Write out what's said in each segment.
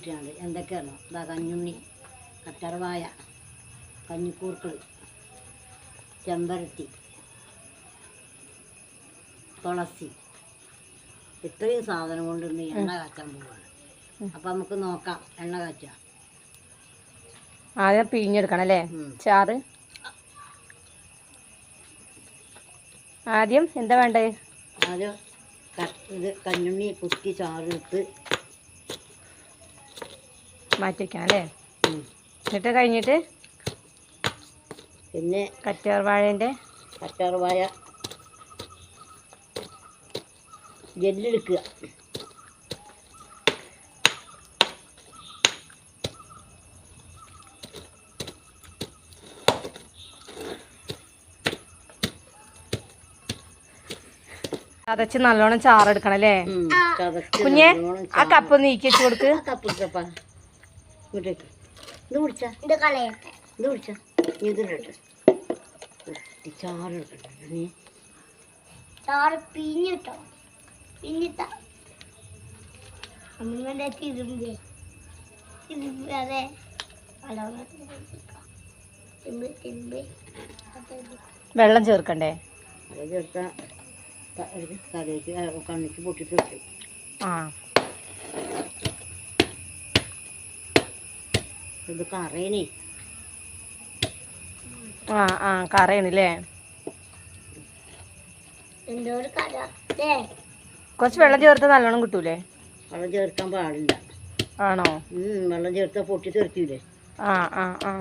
ഇട്ടാണ്ട് എന്തൊക്കെയാണോ? ഇതാ കഞ്ഞുണ്ണി കറ്റർവായ കഞ്ഞിക്കൂർക്കൾ ചെമ്പരത്തി തുളസി. ഇത്രയും സാധനം കൊണ്ട് ഇന്ന് എണ്ണ കാച്ചാൻ പോവാണ്. അപ്പം നമുക്ക് നോക്കാം. എണ്ണ കാച്ചാ. ആദ്യം പിഴിഞ്ഞെടുക്കണം അല്ലേ? ചാറ്. ആദ്യം എന്താ വേണ്ടത് ആദ്യം ഇത് കഞ്ഞുണ്ണി കുത്തി ചാറിട്ട് മാറ്റി വെക്കണം അല്ലേ എന്നിട്ട് കഴിഞ്ഞിട്ട് പിന്നെ കറ്റാർ വാഴേന്റെ കറ്റാർവാഴേന്റെ കറ്റാർവായ ജെല്ലെടുക്കുക. ചതച്ച് നല്ലോണം ചാറെടുക്കണം അല്ലേ? കുഞ്ഞെ ആ കപ്പ് നീക്കി വെച്ച് കൊടുക്ക്. ഇങ്ങോട്ടേക്ക്. ഇത് കുടിച്ചാ? ഇത് കളയട്ടെ. ഇത് കുടിച്ചാ? നീ ഇതിലിട്ട് ചാറെടുക്കട്ടെ നീ ചാറ് പിഞ്ഞിട്ടോ പിഞ്ഞിട്ട അമ്മയുടെ തിരുമ്പി തിരുമ്പി അതെ. തിരുമ്പി തിരുമ്പി വെള്ളം ചേർക്കണ്ടേ? വെള്ളം ചേർക്കാം കണ്ണിക്ക് പൊട്ടിട്ട് വെക്കും. ആ. ഇത് കറേനെ. ആ ആ കറേണല്ലേ? കുറച്ച് വെള്ളം ചേർത്ത് നല്ലോണം കിട്ടൂലേ? വെള്ളം ചേർക്കാൻ പാടില്ല. ആണോ? വെള്ളം ചേർത്താൽ പൊട്ടി തെറിക്കൂലേ? ആ ആ ആ.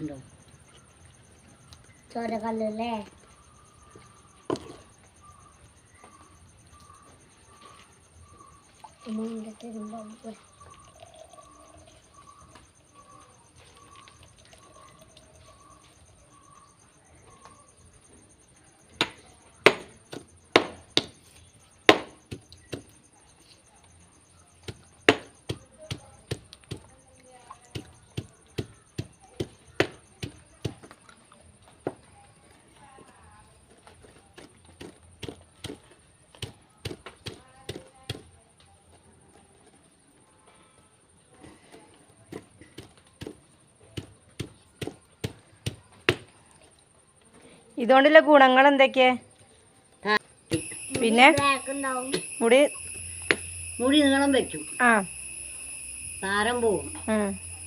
ഉണ്ടോ? I'm going the Tidum Bumper. ഇതുകൊണ്ടുള്ള ഗുണങ്ങൾ എന്തൊക്കെയാ പിന്നെ? മുടി? മുടി നീളം വെക്കും. ആ. താരം പോവും.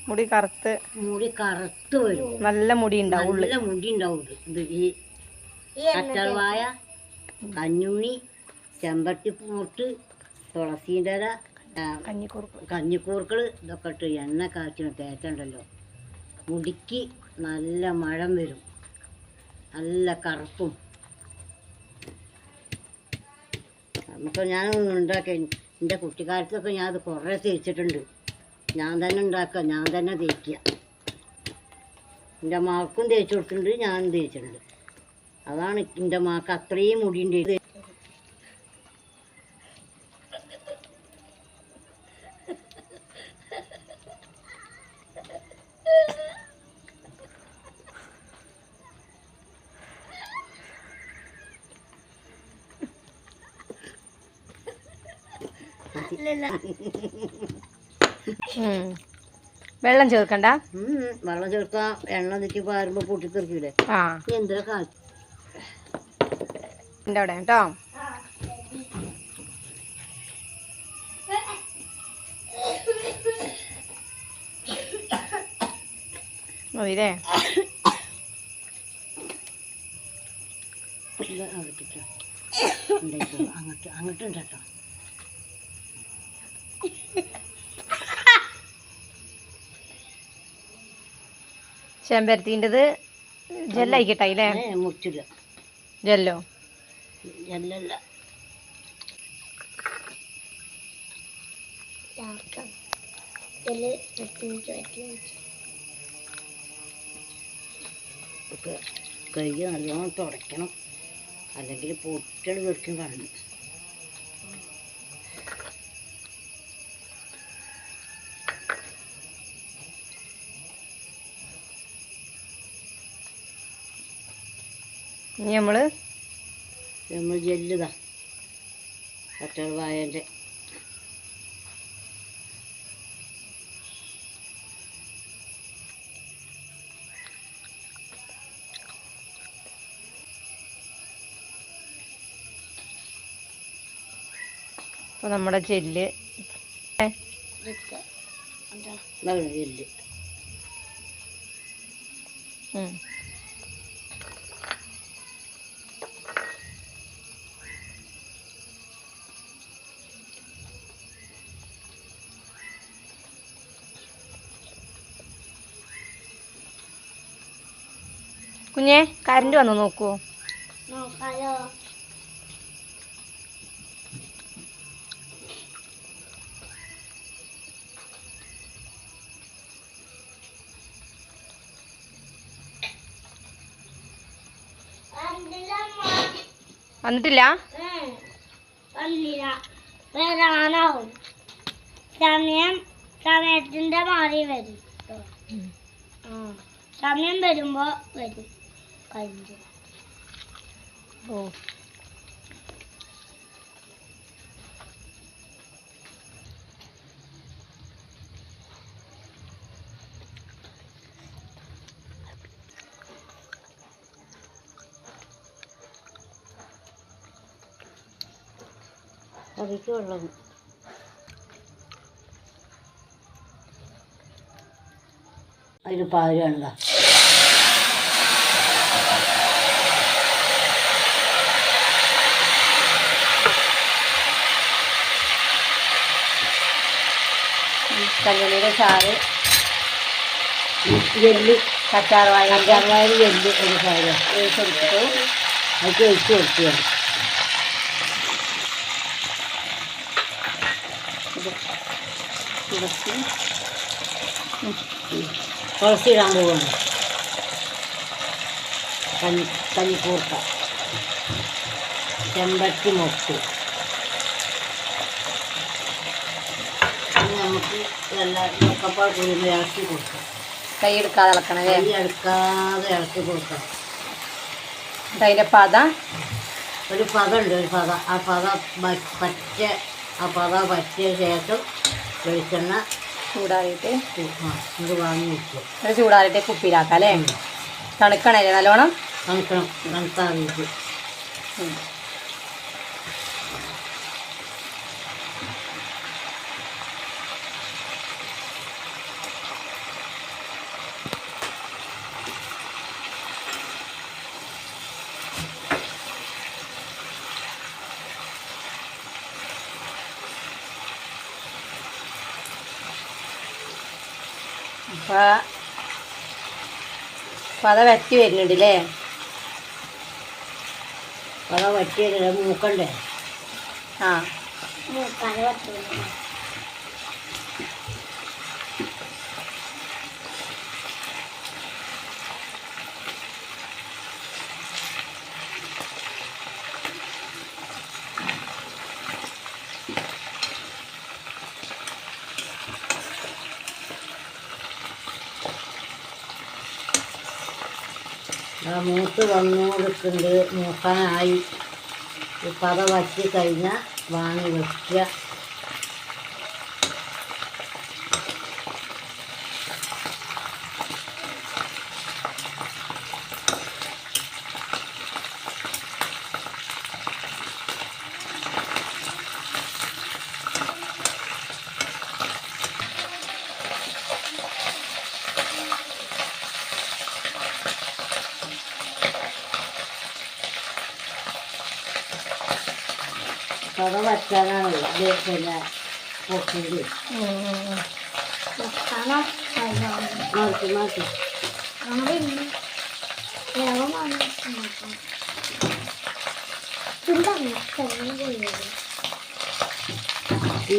മുടി കറുത്ത്. മുടി കറുത്ത് വരും. നല്ല മുടി ഉണ്ടാവും നല്ല മുടി ഉണ്ടാവും ഈ കറ്റർവായ കഞ്ഞുണ്ണി തുളസീന്റെ ഇല കഞ്ഞിക്കൂർക്കൾ ഇതൊക്കെ ഇട്ട് എണ്ണ കാച്ചിന് തേച്ചുണ്ടല്ലോ. മുടിക്ക് നല്ല മഴം വരും. നല്ല കറുപ്പും. നമുക്ക് ഞാൻ ഉണ്ടാക്കി. എന്റെ കുട്ടിക്കാലത്തൊക്കെ ഞാൻ അത് കുറേ തേച്ചിട്ടുണ്ട്. ഞാൻ തന്നെ ഉണ്ടാക്കുക ഞാൻ തന്നെ തേക്കുക. എന്റെ മാക്കും തേച്ച് കൊടുത്തിട്ടുണ്ട് ഞാനും തേച്ചിട്ടുണ്ട്. അതാണ് എന്റെ മാക്ക് അത്രയും മുടിയുണ്ട് വെള്ളം ചേർക്കണ്ട? വെള്ളം ചേർക്ക എണ്ണ നിൽക്കി പാരുമ്പോ പൊട്ടിത്തെറിക്കൂലേ ആ. ഇനി എന്തിനാ കാ എന്റെ അവിടെ കേട്ടോ. ഉണ്ടായിക്കോളും. അങ്ങോട്ട് അങ്ങോട്ടുണ്ട് ചെമ്പരത്തിന്റെത് ജെല്ലായിക്കട്ടെ അല്ലേ? മുറിച്ചില്ല ജെല്ലോ. ജെല്ലല്ല. കൈ നല്ലോണം തുടയ്ക്കണം. അല്ലെങ്കിൽ പൊട്ടികൾ വെറുക്കും കാണും ഇനി നമ്മൾ നമ്മൾ ജെല്ലുതാ. കറ്റർ വായന്റെ. അപ്പോൾ നമ്മുടെ ജെല്ല്. ജെല്ല്. കുഞ്ഞെ കറണ്ട് വന്നു നോക്കുവോ. വന്നിട്ടില്ല വന്നില്ല. സമയം സമയത്തിന്റെ മാറി വരും സമയം വരുമ്പോ വരും. കഴിഞ്ഞു ഓ. കറിക്ക് വെള്ളം. അതിൽ പാലുണ്ട കല്ലുള്ളിയുടെ ചാറ് എല്ല് കച്ചാർ വാഴ എല്ല് ഒരു കാര്യം കൊടുത്തു. അതൊക്കെ ഒഴിച്ച് കൊടുക്കുകയാണ് തുളസി തുളസി ഇടാൻ പോവുകയാണ് കഞ്ഞി കഞ്ഞിക്കൂർക്ക. ചെമ്പത്തി മൊട്ട്. എല്ലാ കൂടി ഇളക്കി കൊടുക്കാം. കൈ എടുക്കാതെ ഇളക്കണം കൈ എടുക്കാതെ ഇളക്കി അതിന്റെ പത? ഒരു പത ഉണ്ട് ഒരു പത. ആ പത പറ്റ ആ പത പറ്റിയ ശേഷം വെളിച്ചെണ്ണ ചൂടാറിയിട്ട് ഇത് വാങ്ങി വെക്കുക. അത് ചൂടാറിയിട്ട് കുപ്പിയിലാക്കാം അല്ലേ? തണുക്കണല്ലേ നല്ലോണം? തണുക്കണം തണുത്താറിയിട്ട്. പത വറ്റി വരുന്നുണ്ട് അല്ലേ പത വരുന്നുണ്ട്. മൂക്കണ്ടേ? ആ. മൂക്കാൽ പറ്റൂല മൂത്ത് വന്നുകൊടുക്കുന്നുണ്ട് മൂക്കാനായി ഈ പത വറ്റി കഴിഞ്ഞാൽ വാങ്ങി വെക്കുക പത വറ്റാനാണ് പിന്നെ കഴിഞ്ഞാൽ മാറ്റി മാറ്റി. തീ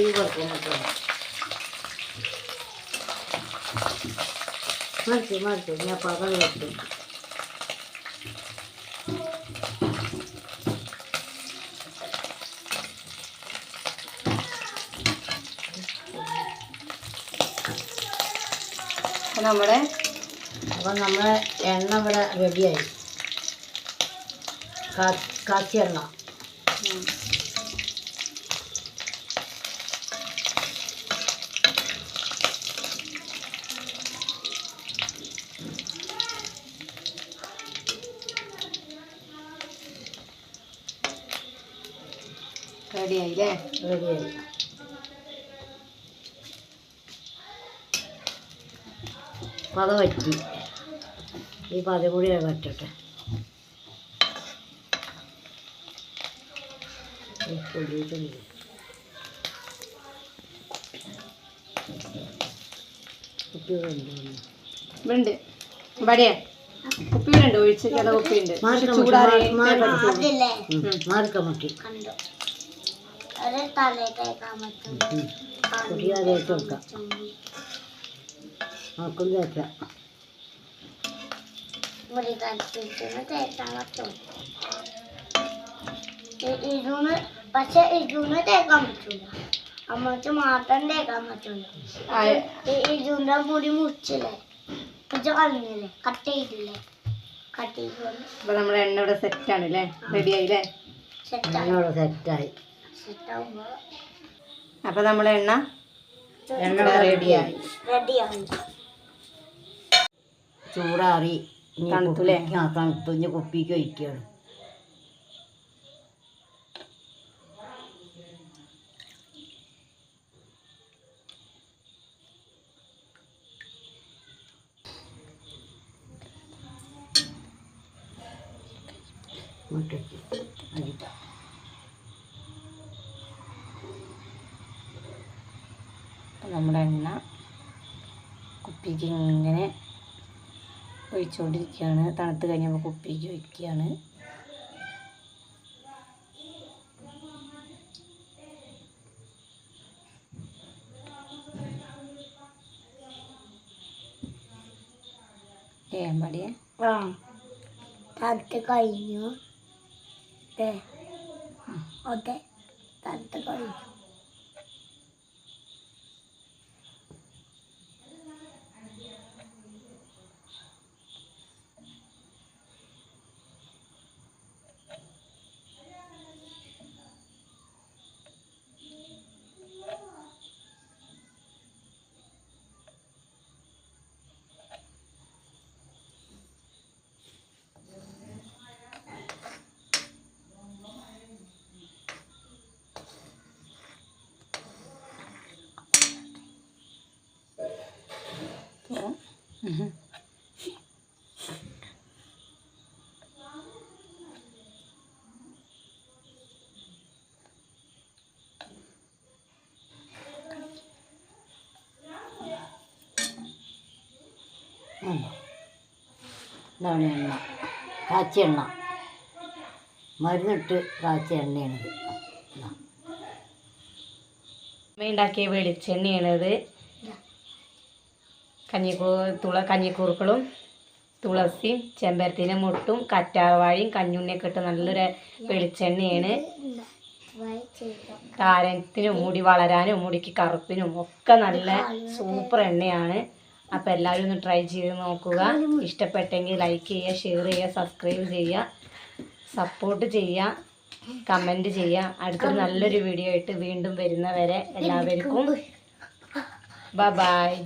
മറിച്ച് മറിച്ച് ഞാൻ പകൽ വെക്കും. നമ്മുടെ അപ്പം നമ്മൾ എണ്ണ ഇവിടെ റെഡിയായി. കാച്ചി എണ്ണ. റെഡിയായില്ലേ? റെഡിയായി. പത വറ്റി ഈ പത കൂടി വറ്റട്ടെ പൊടിയിട്ടുണ്ട്. കൊണ്ടുവന്നു. ഉണ്ട്. ഇവിടെ കുപ്പിയിലുണ്ട് ഒഴിച്ച് ചില കുപ്പിയുണ്ട് മാറി ചൂടാറി മാറി അതില്ലേ? ഉം, മുട്ടി കണ്ടു. ഒരു തലക്കേക്കാൻ പറ്റും. നമുക്കും തേക്കാം മുടി കത്തിട്ട് തേക്കാൻ പറ്റും. ഇ- ഇരുന്ന് പക്ഷെ ഇരുന്ന് തേക്കാൻ പറ്റൂല. അമ്മയ്ക്ക് മാത്രം തേക്കാൻ പറ്റൂല. ആ, ഈ ഇരുന്ന മുടി മുറിച്ചില്ലേ? മുറിച്ച് കളഞ്ഞില്ലേ? കട്ട് ചെയ്തില്ലേ? കട്ട് ചെയ്തോണ്ട് അപ്പൊ നമ്മുടെ എണ്ണ ഇവിടെ സെറ്റ് ആണ് അല്ലേ റെഡി ആയില്ലേ സെറ്റായി എന്നോട് സെറ്റായി സെറ്റാകുമ്പോ അപ്പൊ നമ്മുടെ എണ്ണ എണ്ണ റെഡിയായി റെഡിയായി റെഡിയായി ചൂടാറി? കുപ്പിക്ക് ആ തണുത്തു ഇനി കുപ്പിക്ക് ഒഴിക്കുകയാണ് മുട്ടയ്ക്ക് അടിക്കാം നമ്മുടെ എണ്ണ കുപ്പിക്ക് ഇങ്ങനെ ഒഴിച്ചുകൊണ്ടിരിക്കുകയാണ് തണുത്ത് കഴിഞ്ഞപ്പോൾ കുപ്പിക്ക് ഒഴിക്കുകയാണ്. ഏമ്പടിയെ ആ. തണുത്ത് കഴിഞ്ഞു. അതെ തണുത്ത് കഴിഞ്ഞു. ഇതാണ് എണ്ണ. കാച്ചിയ എണ്ണ. മരുന്നിട്ട് കാച്ചിയ എണ്ണയാണ് ഉണ്ടാക്കിയ വെളിച്ചെണ്ണയാണിത്. കഞ്ഞിക്കൂ തുള കഞ്ഞിക്കൂറുക്കളും തുളസിയും ചെമ്പരത്തിന്റെ മുട്ടും കറ്റാർവാഴയും കഞ്ഞുണ്ണിയൊക്കെ ഇട്ട് നല്ലൊരു വെളിച്ചെണ്ണയാണ്. താരത്തിനും മുടി വളരാനും മുടിക്ക് കറുപ്പിനും ഒക്കെ നല്ല സൂപ്പർ എണ്ണയാണ്. അപ്പം എല്ലാവരും ഒന്ന് ട്രൈ ചെയ്ത് നോക്കുക. ഇഷ്ടപ്പെട്ടെങ്കിൽ ലൈക്ക് ചെയ്യുക ഷെയർ ചെയ്യുക സബ്സ്ക്രൈബ് ചെയ്യുക സപ്പോർട്ട് ചെയ്യുക കമന്റ് ചെയ്യുക. അടുത്തൊരു നല്ലൊരു വീഡിയോ ആയിട്ട് വീണ്ടും വരുന്നവരെ എല്ലാവർക്കും ബ ബായ്